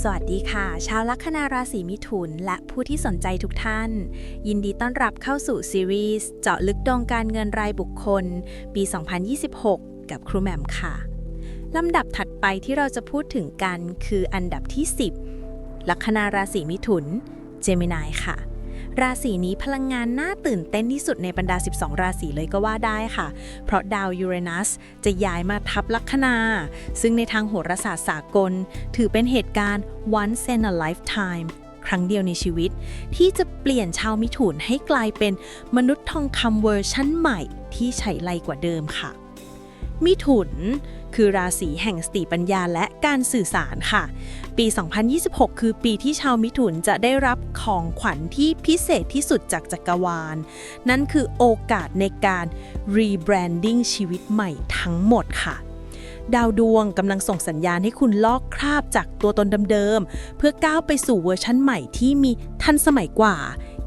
สวัสดีค่ะ ชาวลัคนาราศีมิถุน และผู้ที่สนใจทุกท่าน ยินดีต้อนรับเข้าสู่ซีรีส์เจาะลึกดวงการเงินรายบุคคล ปี 2026 กับครูแหม่มค่ะ ลำดับถัดไปที่เราจะพูดถึงกันคืออันดับที่ 10 ลัคนาราศีมิถุน เจมินายค่ะ ราศีนี้พลังงานน่าตื่นเต้นที่สุดในบรรดา 12 ราศีเลยก็ว่าได้ค่ะ เพราะดาวยูเรนัสจะย้ายมาทับลัคนา ซึ่งในทางโหราศาสตร์สากล ถือเป็นเหตุการณ์ once in a lifetime ครั้งเดียวในชีวิต ที่จะเปลี่ยนชาวมิถุนให้กลายเป็นมนุษย์ทองคำเวอร์ชั่นใหม่ที่ใช้ไรกว่าเดิมค่ะ มิถุน คือราศีแห่งสติปัญญาและการสื่อสารค่ะ ปี 2026 คือปีที่ชาวมิถุนจะได้รับของขวัญที่พิเศษที่สุดจากจักรวาล นั่นคือโอกาสในการรีแบรนดิ้งชีวิตใหม่ทั้งหมดค่ะดาวดวงกำลังส่งสัญญาณให้คุณลอกคราบจากตัวตนเดิมๆ เพื่อก้าวไปสู่เวอร์ชั่นใหม่ที่มีทันสมัยกว่า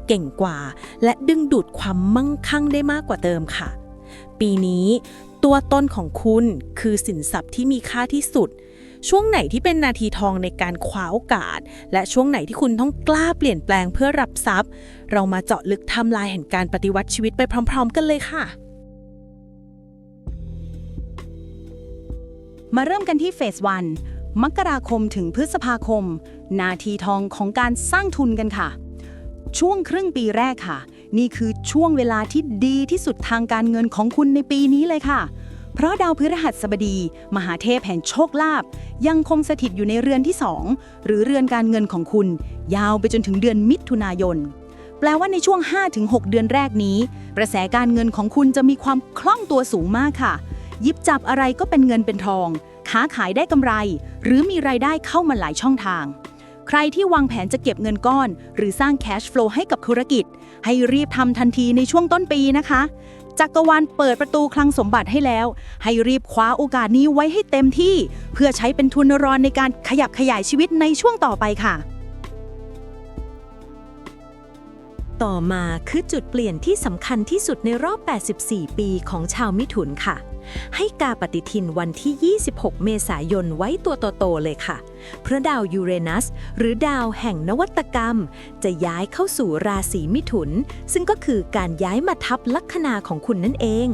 เก่งกว่า และดึงดูดความมั่งคั่งได้มากกว่าเดิมค่ะ ปีนี้ ตัวต้นของคุณคือสินทรัพย์ที่มีค่าที่สุด ช่วงไหนที่เป็นนาทีทองในการคว้าโอกาส และช่วงไหนที่คุณต้องกล้าเปลี่ยนแปลงเพื่อรับทรัพย์ เรามาเจาะลึกทำลายแห่งการปฏิวัติชีวิตไปพร้อม ๆ กันเลยค่ะ มาเริ่มกันที่เฟสวันมกราคมถึงพฤษภาคม นาทีทองของการสร้างทุนกันค่ะ ช่วงครึ่งปีแรกค่ะ นี่คือช่วงเวลาที่ดีที่สุดทางการเงินของคุณในปีนี้เลยค่ะ เพราะดาวพฤหัสบดี มหาเทพแห่งโชคลาภยังคงสถิตอยู่ในเรือนที่ 2 หรือเรือนการเงินของคุณ ยาวไปจนถึงเดือนมิถุนายน แปลว่าในช่วง 5-6 เดือนแรกนี้กระแสการเงินของคุณจะมีความคล่องตัวสูงมากค่ะยิบจับอะไรก็เป็นเงินเป็นทอง ค้าขายได้กำไร หรือมีรายได้เข้ามาหลายช่องทาง ใครที่วางแผนจะเก็บเงินก้อน หรือสร้างแคชฟลูให้กับธุรกิจ ให้รีบทำทันทีในช่วงต้นปีนะคะจักรวาลเปิดประตูคลังสมบัติให้แล้ว ให้รีบคว้าโอกาสนี้ไว้ให้เต็มที่ เพื่อใช้เป็นทุนรอนในการขยับขยายชีวิตในช่วงต่อไปค่ะ ต่อมาคือจุดเปลี่ยนที่สำคัญที่สุดในรอบ 84 ปีของชาวมิถุนค่ะ ให้กาปฏิทินวันที่ 26 เมษายนไว้ตัวโตๆเลยค่ะเพราะดาวยูเรนัส หรือดาวแห่งนวัตกรรม จะย้ายเข้าสู่ราศีมิถุน ซึ่งก็คือการย้ายมาทับลัคนาของคุณนั่นเอง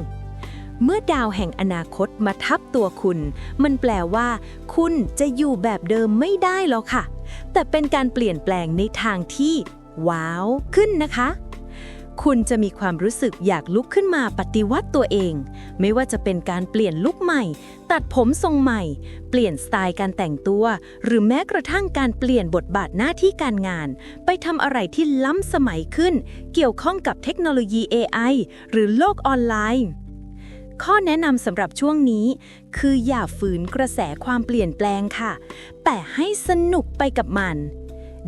เมื่อดาวแห่งอนาคตมาทับตัวคุณ มันแปลว่า คุณจะอยู่แบบเดิมไม่ได้แล้วค่ะ แต่เป็นการเปลี่ยนแปลงในทางที่ ว้าว ขึ้นนะคะ คุณจะมีความรู้สึกอยากลุกขึ้นมาปฏิวัติตัวเอง ไม่ว่าจะเป็นการเปลี่ยนลุคใหม่ ตัดผมทรงใหม่ เปลี่ยนสไตล์การแต่งตัว หรือแม้กระทั่งการเปลี่ยนบทบาทหน้าที่การงาน ไปทำอะไรที่ล้ำสมัยขึ้น เกี่ยวข้องกับเทคโนโลยี AI หรือโลกออนไลน์ข้อแนะนำสำหรับช่วงนี้ คืออย่าฝืนกระแสความเปลี่ยนแปลงค่ะ แต่ให้สนุกไปกับมัน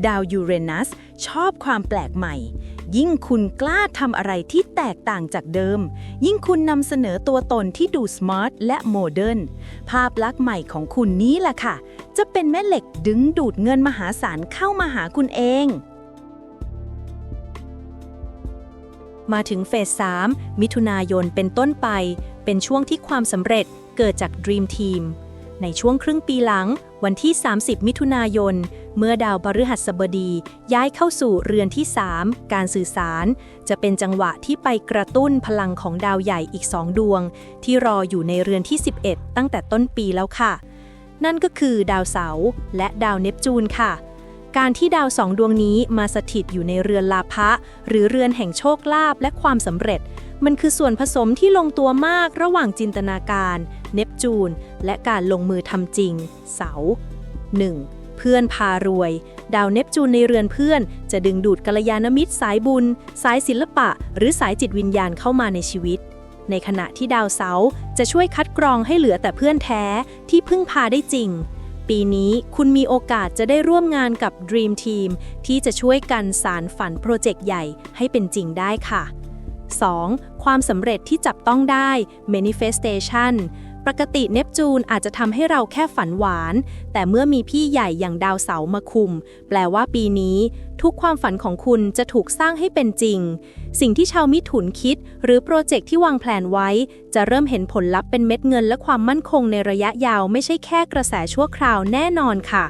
ดาวยูเรนัสชอบความแปลกใหม่ ยิ่งคุณกล้าทำอะไรที่แตกต่างจากเดิม ยิ่งคุณนำเสนอตัวตนที่ดูสมาร์ทและโมเดิร์นภาพลักษณ์ใหม่ของคุณนี้แหละค่ะ จะเป็นแม่เหล็กดึงดูดเงินมหาศาลเข้ามาหาคุณเอง มาถึงเฟส 3 มิถุนายนเป็นต้นไป เป็นช่วงที่ความสำเร็จเกิดจาก Dream Team ในช่วงครึ่งปีหลัง วันที่ 30 มิถุนายน เมื่อดาวพฤหัสบดี ย้ายเข้าสู่เรือนที่ 3 การสื่อสาร จะเป็นจังหวะที่ไปกระตุ้นพลังของดาวใหญ่อีก 2 ดวง ที่รออยู่ในเรือนที่ 11 ตั้งแต่ต้นปีแล้วค่ะ นั่นก็คือดาวเสาร์และดาวเนปจูนค่ะการที่ดาวสองดวงนี้มาสถิตอยู่ในเรือนลาภะหรือเรือนแห่งโชคลาภและความสำเร็จ มันคือส่วนผสมที่ลงตัวมากระหว่างจินตนาการ เนปจูน และการลงมือทำจริง เสา 1. เพื่อนพารวย ดาวเนปจูนในเรือนเพื่อน จะดึงดูดกัลยาณมิตรสายบุญ สายศิลปะ หรือสายจิตวิญญาณเข้ามาในชีวิต ในขณะที่ดาวเสาจะช่วยคัดกรองให้เหลือแต่เพื่อนแท้ที่พึ่งพาได้จริงปีนี้คุณมีโอกาสจะได้ร่วมงานกับ Dream Team ที่จะช่วยกันสารฝันโปรเจกต์ใหญ่ให้เป็นจริงได้ค่ะ 2. ความสำเร็จที่จับต้องได้ manifestation ปกติเนปจูนอาจจะทำให้เราแค่ฝันหวาน แต่เมื่อมีพี่ใหญ่อย่างดาวเสามาคุม แปลว่าปีนี้ ทุกความฝันของคุณจะถูกสร้างให้เป็นจริง สิ่งที่ชาวมิถุนคิด หรือโปรเจกต์ที่วางแผนไว้ จะเริ่มเห็นผลลัพธ์เป็นเม็ดเงินและความมั่นคงในระยะยาวไม่ใช่แค่กระแสชั่วคราวแน่นอนค่ะ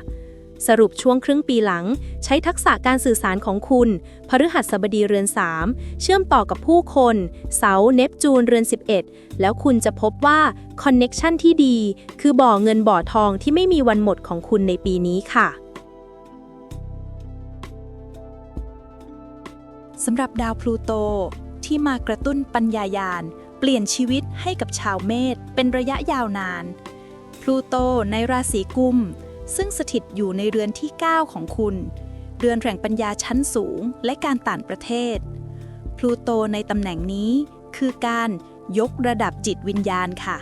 สรุปช่วงครึ่งปีหลัง ใช้ทักษะการสื่อสารของคุณ พฤหัสบดีเรือน 3 เชื่อมต่อกับผู้คน เสาเนปจูนเรือน 11 แล้วคุณจะพบว่าคอนเน็กชันที่ดี คือบ่อเงินบ่อทองที่ไม่มีวันหมดของคุณในปีนี้ค่ะสำหรับดาวพลูโต ที่มากระตุ้นปัญญายาณ เปลี่ยนชีวิตให้กับชาวเมษเป็นระยะยาวนาน พลูโตในราศีกุม ซึ่งสถิตอยู่ในเรือนที่ 9 ของคุณ เรือนแห่งปัญญาชั้นสูงและการต่างประเทศ พลูโตในตำแหน่งนี้คือการยกระดับจิตวิญญาณค่ะ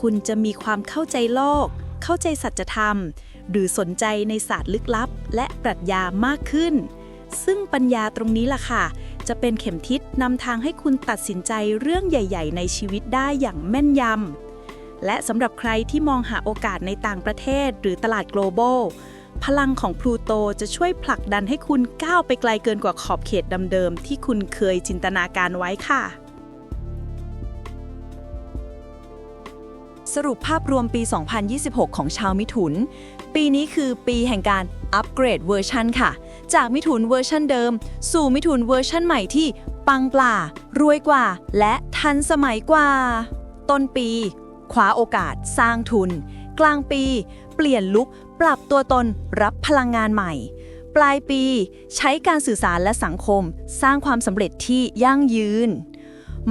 คุณจะมีความเข้าใจโลก เข้าใจสัจธรรม หรือสนใจในศาสตร์ลึกลับ และปรัชญามากขึ้น ซึ่งปัญญาตรงนี้ล่ะค่ะ จะเป็นเข็มทิศนำทางให้คุณตัดสินใจเรื่องใหญ่ ๆ ในชีวิตได้อย่างแม่นยำ และสำหรับใครที่มองหาโอกาสในต่างประเทศหรือตลาด global พลังของพลูโตจะช่วยผลักดันให้คุณก้าวไปไกลเกินกว่าขอบเขตเดิมๆที่คุณเคยจินตนาการไว้ค่ะ สรุปภาพรวมปี 2026 ของชาวมิถุน ปีนี้คือปีแห่งการอัปเกรดเวอร์ชันค่ะ จากมิถุนเวอร์ชันเดิม สู่มิถุนเวอร์ชันใหม่ที่ปังปลารวยกว่า และทันสมัยกว่า ต้นปี คว้าโอกาสสร้างทุน กลางปี เปลี่ยนลุกปรับตัวตนรับพลังงานใหม่ ปลายปี ใช้การสื่อสารและสังคม สร้างความสำเร็จที่ยั่งยืน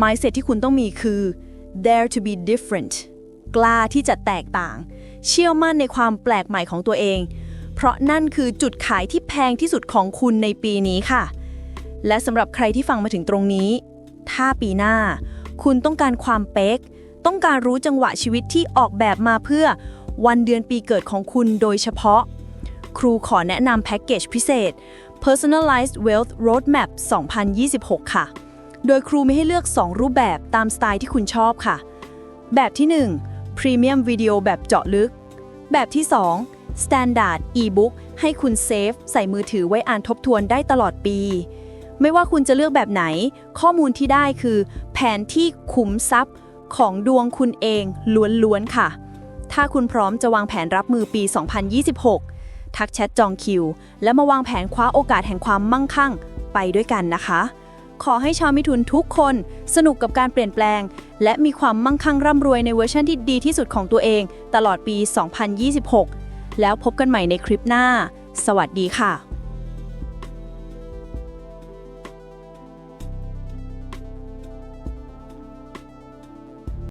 mindset ที่คุณต้องมีคือ dare to be different กล้าที่จะแตกต่าง เชื่อมั่นในความแปลกใหม่ของตัวเอง เพราะนั่นคือจุดขายที่แพงที่สุดของคุณในปีนี้ค่ะ และสำหรับใครที่ฟังมาถึงตรงนี้ ถ้าปีหน้า คุณต้องการความเป๊ก ต้องการรู้จังหวะชีวิตที่ออกแบบมาเพื่อวันเดือนปีเกิดของคุณโดยเฉพาะ ครูขอแนะนำแพ็กเกจพิเศษ Personalized Wealth Roadmap 2026 ค่ะ โดยครูมีให้เลือก 2 รูปแบบตามสไตล์ที่คุณชอบค่ะ แบบที่ 1 Premium Video แบบเจาะลึก แบบที่ 2 Standard e-book ให้คุณเซฟใส่มือถือไว้อ่านทบทวนได้ตลอดปี ไม่ว่าคุณจะเลือกแบบไหน ข้อมูลที่ได้คือ แผนที่ขุมทรัพย์ ของดวงคุณเองล้วนๆค่ะ ถ้าคุณพร้อมจะวางแผนรับมือปี 2026 ทักแชทจองคิว และมาวางแผนคว้าโอกาสแห่งความมั่งคั่งไปด้วยกันนะคะ ขอให้ชาวมิถุนทุกคนสนุกกับการเปลี่ยนแปลง และมีความมั่งคั่งร่ำรวยในเวอร์ชันที่ดีที่สุดของตัวเอง ตลอดปี 2026 แล้วพบกันใหม่ในคลิปหน้า สวัสดีค่ะ